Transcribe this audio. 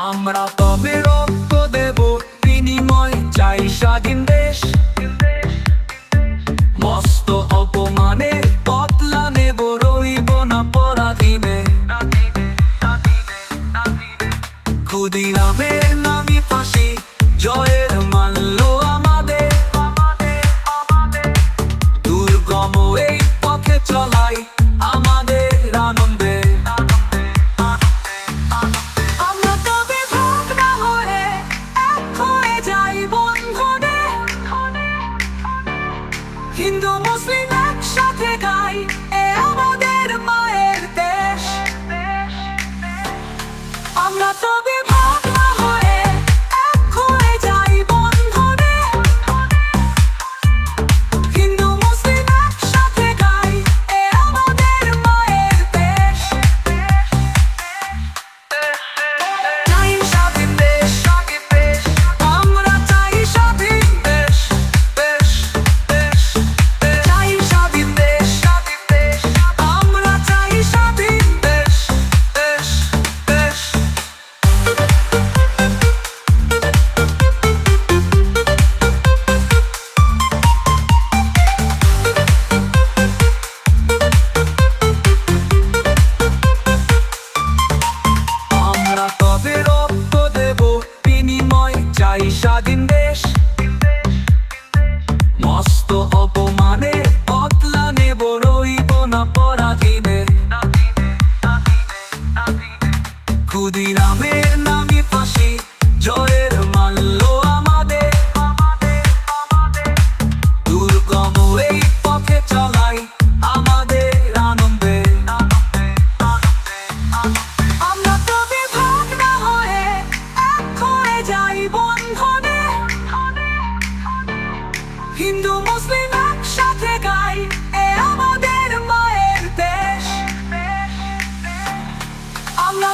আমরা তবে রক্ত দেব, বিনিময় চাই স্বাধীন দেশ। মস্ত অপমানে পতলা নেব, রইব না পরাধীনে। ক্ষুদিরামের নামি ফাঁসি, জয়ের মাল্য হিন্দু মুসলিম একসাথে গাই এ আমাদের মায়ের দেশ। আমরা তো অপমানে পতলা নেব রইব না পরাধীনে। ক্ষুদিরামের নামে ফাঁসি জয়ের মাল্লা হিন্দু মুসলিম একসাথে গাই এ আমাদের মায়ের দেশ। আমরা